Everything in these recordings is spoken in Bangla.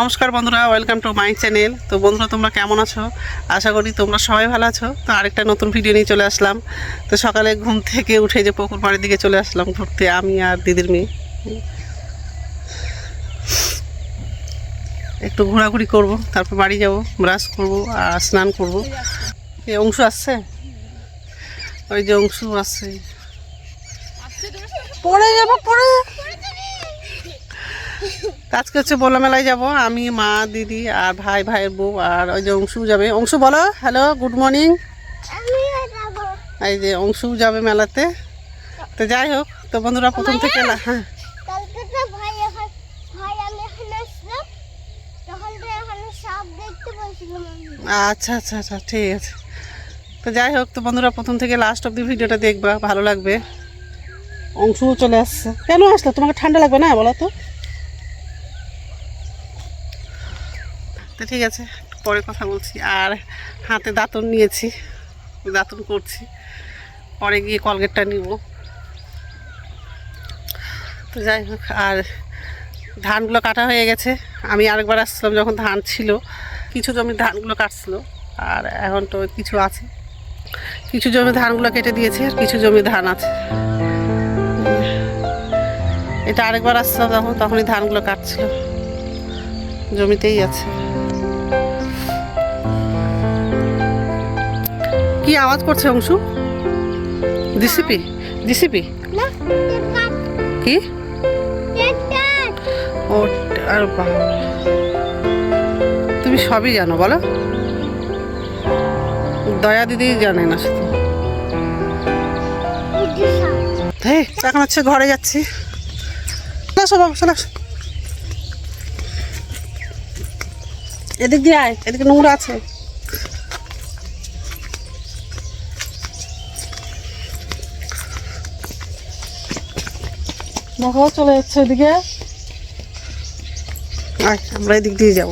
নমস্কার বন্ধুরা ওয়েলকাম টু মাই চ্যানেল তো বন্ধুরা, তোমরা কেমন আছো? আশা করি তোমরা সবাই ভালো আছো। তো আরেকটা নতুন ভিডিও নিয়ে চলে আসলাম। তো সকালে ঘুম থেকে উঠে যে পুকুর পাড়ের দিকে চলে আসলাম ঘুরতে, আমি আর দিদির মেয়ে। একটু ঘোরাঘুরি করব, তারপর বাড়ি যাব ব্রাশ করব আর স্নান করব। এই অংশ আসছে? ওই যে অংশ আসছে। পড়ে যাব, পড়ে। আজকে হচ্ছে বলা মেলায় যাব। আমি মা দিদি আর ভাই ভাইয়ের বউ আর ওই যে অংশু যাবে। অংশু বলো হ্যালো গুড মর্নিং এই যে অংশু যাবে মেলাতে। তো যাই হোক তো বন্ধুরা প্রথম থেকে না হ্যাঁ। আচ্ছা আচ্ছা আচ্ছা ঠিক আছে। তো যাই হোক তো বন্ধুরা প্রথম থেকে লাস্ট অব্দি ভিডিওটা দেখবা ভালো লাগবে। অংশুও চলে আসছে। কেন আসলো? তোমাকে ঠান্ডা লাগবে না বলো তো? তো ঠিক আছে পরে কথা বলছি। আর হাতে দাঁতন নিয়েছি, দাঁতন করছি। পরে গিয়ে কলগেটটা নিব। তো যাই হোক, আর ধানগুলো কাটা হয়ে গেছে। আমি আরেকবার আসছিলাম যখন ধান ছিল, কিছু জমির ধানগুলো কাটছিল, আর এখন তো কিছু আছে। কিছু জমি ধানগুলো কেটে দিয়েছে, আর কিছু জমি ধান আছে। এটা আরেকবার আসছিলাম তখন তখনই ধানগুলো কাটছিল। জমিতেই আছে। কি আওয়াজ করছে অংশু? DCP DCP. না টেকাট কি? ও আর। তুমি সবই জানো বলো। দয়া দিদি জানে না শুধু। এখন হচ্ছে ঘরে যাচ্ছি। চলে আসো বাবা চলে আসো। এদিক দিয়ে আয় এদিকে নোংরা আছে। দেখো চলে যাচ্ছে আয় আমরা এদিক দিয়ে যাব।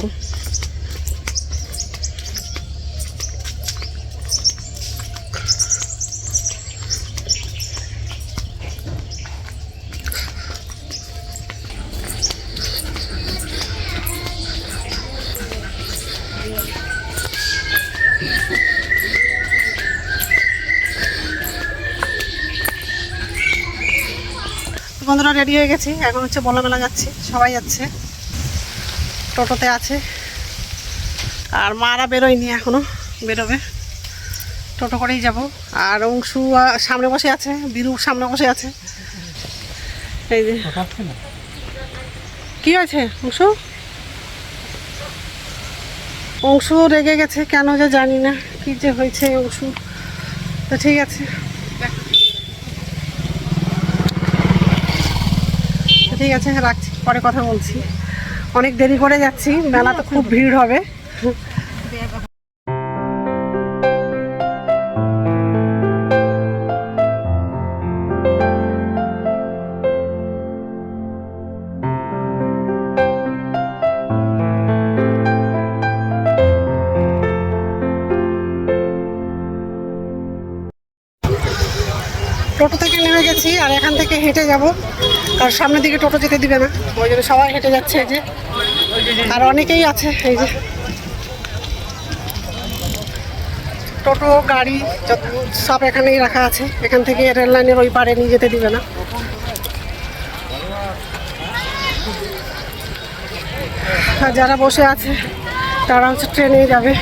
বন্ধুরা রেডি হয়ে গেছি। এখন হচ্ছে বলা মেলা যাচ্ছি। সবাই যাচ্ছে। টোটোতে আছে। আর মারা বেরোয়নি এখনও। বেরোবে। টোটো করেই যাব। আর অংশু সামনে বসে আছে। বিরু সামনে বসে আছে। এই যে। কি হয়েছে অংশু? অংশু রেগে গেছে। কেন যে জানি না। কি যে হয়েছে অংশু? তো ঠিক আছে। ঠিক আছে হ্যাঁ রাখছি, পরে কথা বলছি। অনেক দেরি করে যাচ্ছি মেলা তো খুব ভিড় হবে। টোটো থেকে নেমে গেছি, আর এখান থেকে হেঁটে যাব। আর সামনের দিকে টোটো যেতে দিবে না। ওই জন্য সবাই হেঁটে যাচ্ছে এই যে। আর অনেকেই আছে এই যে। টোটো, গাড়ি, যত সব এখানেই রাখা আছে। এখান থেকে রেল লাইনের ওই পারে নিয়ে যেতে দিবে না। আর যারা বসে আছে, তারা হচ্ছে ট্রেনে যাবে।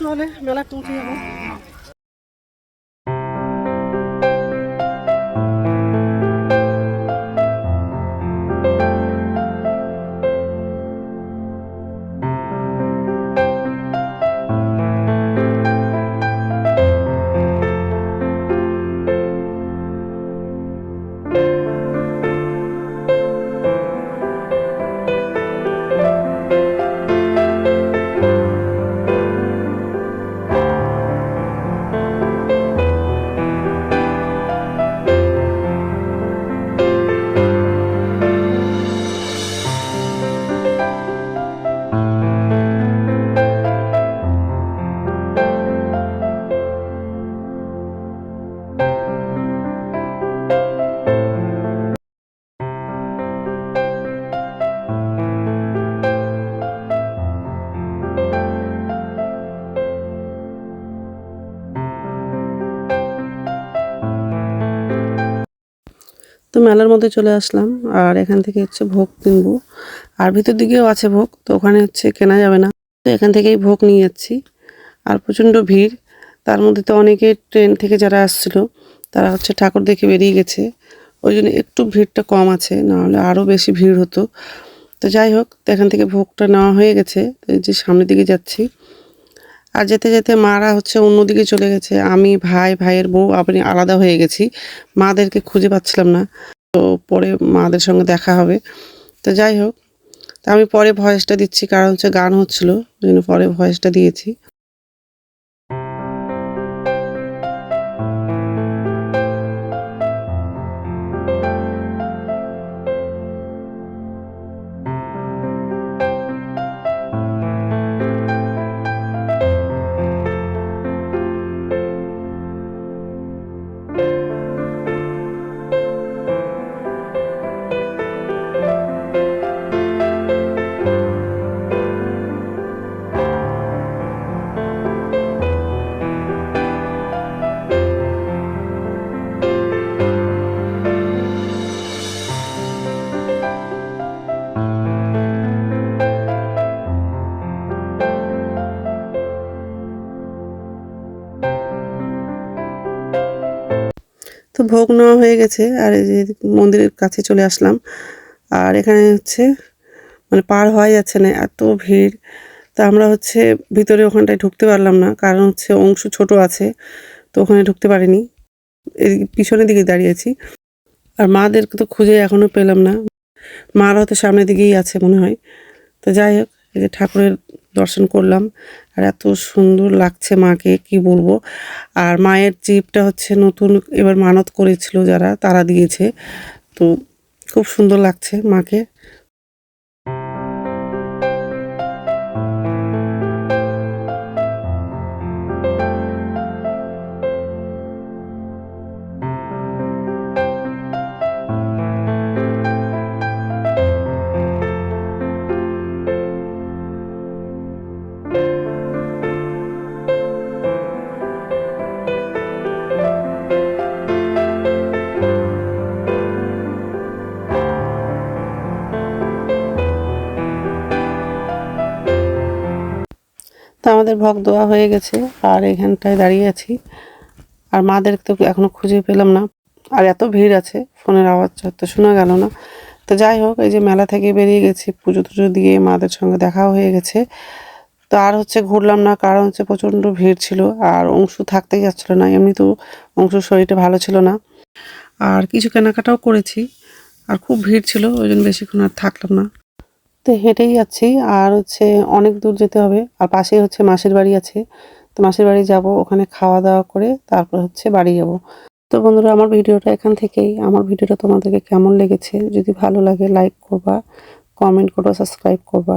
তাহলে মেলা তুলতে যাব। মেলার মধ্যে চলে আসলাম, আর এখান থেকে হচ্ছে ভোগ কিনবো। আর ভিতর দিকেও আছে ভোগ, তো ওখানে হচ্ছে কেনা যাবে না। তো এখান থেকেই ভোগ নিয়ে যাচ্ছি। আর প্রচণ্ড ভিড়, তার মধ্যে তো অনেকে ট্রেন থেকে যারা আসছিল, তারা হচ্ছে ঠাকুর দেখে বেরিয়ে গেছে। ওই জন্য একটু ভিড়টা কম আছে, নাহলে আরও বেশি ভিড় হতো। তো যাই হোক এখান থেকে ভোগটা নেওয়া হয়ে গেছে। যে সামনের দিকে যাচ্ছি। আর যেতে যেতে মারা হচ্ছে অন্যদিকে চলে গেছে। আমি, ভাই, ভাইয়ের বউ, আপনি আলাদা হয়ে গেছি। মাদেরকে খুঁজে পাচ্ছিলাম না। তো পরে মাদের সঙ্গে দেখা হবে। তো যাই হোক, তা আমি পরে ভয়েসটা দিচ্ছি, কারণ হচ্ছে গান হচ্ছিল জন্য পরে ভয়েসটা দিয়েছি। তো ভোগ নেওয়া হয়ে গেছে, আর এই যে মন্দিরের কাছে চলে আসলাম। আর এখানে হচ্ছে মানে পার হওয়া যাচ্ছে না, এত ভিড়। তা আমরা হচ্ছে ভিতরে ওখানটায় ঢুকতে পারলাম না, কারণ হচ্ছে অংশ ছোট আছে, তো ওখানে ঢুকতে পারিনি। এই পিছনের দিকে দাঁড়িয়েছি আর মাদেরকে তো খুঁজে এখনও পেলাম না। মারা হয়তো সামনের দিকেই আছে মনে হয়। তো যাই হোক, এই যে ঠাকুরের দর্শন করলাম। আর এত সুন্দর লাগছে মাকে, কি বলব? আর মায়ের জিপটা হচ্ছে নতুন, এবার মানত করেছিল যারা, তারা দিয়েছে। তো খুব সুন্দর লাগছে মাকে। আমাদের ভোগ দেওয়া হয়ে গেছে, আর এখানটায় দাঁড়িয়ে আছি। আর মাদের তো এখনও খুঁজে পেলাম না। আর এত ভিড় আছে, ফোনের আওয়াজ তো শোনা গেল না। তো যাই হোক, এই যে মেলা থেকে বেরিয়ে গেছি, পুজো টুজো দিয়ে মাদের সঙ্গে দেখাও হয়ে গেছে। তো আর হচ্ছে ঘুরলাম না, কারণ হচ্ছে প্রচণ্ড ভিড় ছিল, আর অংশু থাকতেই যাচ্ছিল না এমনি তো অংশুর শরীরটা ভালো ছিল না। আর কিছু কেনাকাটাও করেছি, আর খুব ভিড় ছিল, ওই জন্য বেশিক্ষণ আর থাকলাম না। তো হেঁটেই যাচ্ছি। আর হচ্ছে অনেক দূর যেতে হবে। আর পাশেই হচ্ছে মাসির বাড়ি আছে। তো মাসির বাড়ি যাব ওখানে খাওয়া দাওয়া করে তারপর হচ্ছে বাড়ি যাব। তো বন্ধুরা, আমার ভিডিওটা এখান থেকেই। আমার ভিডিওটা তোমাদেরকে কেমন লেগেছে? যদি ভালো লাগে লাইক করবা কমেন্ট করবা সাবস্ক্রাইব করবা।